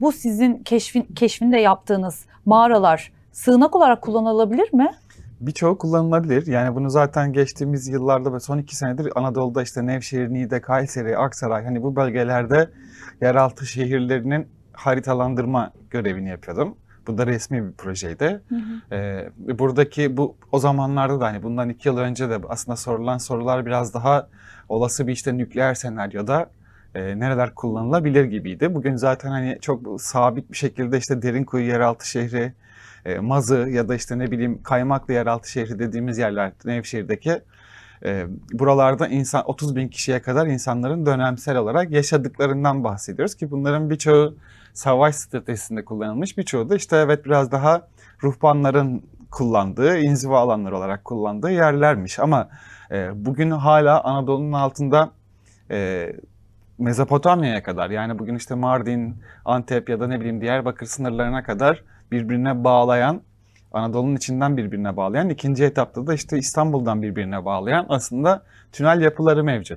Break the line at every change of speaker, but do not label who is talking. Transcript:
Bu sizin keşfin, keşfinde yaptığınız mağaralar sığınak olarak kullanılabilir mi?
Birçoğu kullanılabilir. Yani bunu zaten geçtiğimiz yıllarda ve son iki senedir Anadolu'da işte Nevşehir, Niğde, Kayseri, Aksaray hani bu bölgelerde yeraltı şehirlerinin haritalandırma görevini yapıyordum. Bu da resmi bir projeydi. Ee, buradaki bu o zamanlarda da hani bundan iki yıl önce de aslında sorulan sorular biraz daha olası bir işte nükleer senaryoda e, nereler kullanılabilir gibiydi. Bugün zaten hani çok sabit bir şekilde işte Derinkuyu yeraltı şehri, e, Mazı ya da işte ne bileyim Kaymaklı yeraltı şehri dediğimiz yerler Nevşehir'deki e, buralarda insan 30 bin kişiye kadar insanların dönemsel olarak yaşadıklarından bahsediyoruz ki bunların birçoğu savaş stratejisinde kullanılmış birçoğu da işte evet biraz daha ruhbanların kullandığı, inziva alanları olarak kullandığı yerlermiş. Ama e, bugün hala Anadolu'nun altında e, Mezopotamya'ya kadar yani bugün işte Mardin, Antep ya da ne bileyim Diyarbakır sınırlarına kadar birbirine bağlayan Anadolu'nun içinden birbirine bağlayan ikinci etapta da işte İstanbul'dan birbirine bağlayan aslında tünel yapıları mevcut.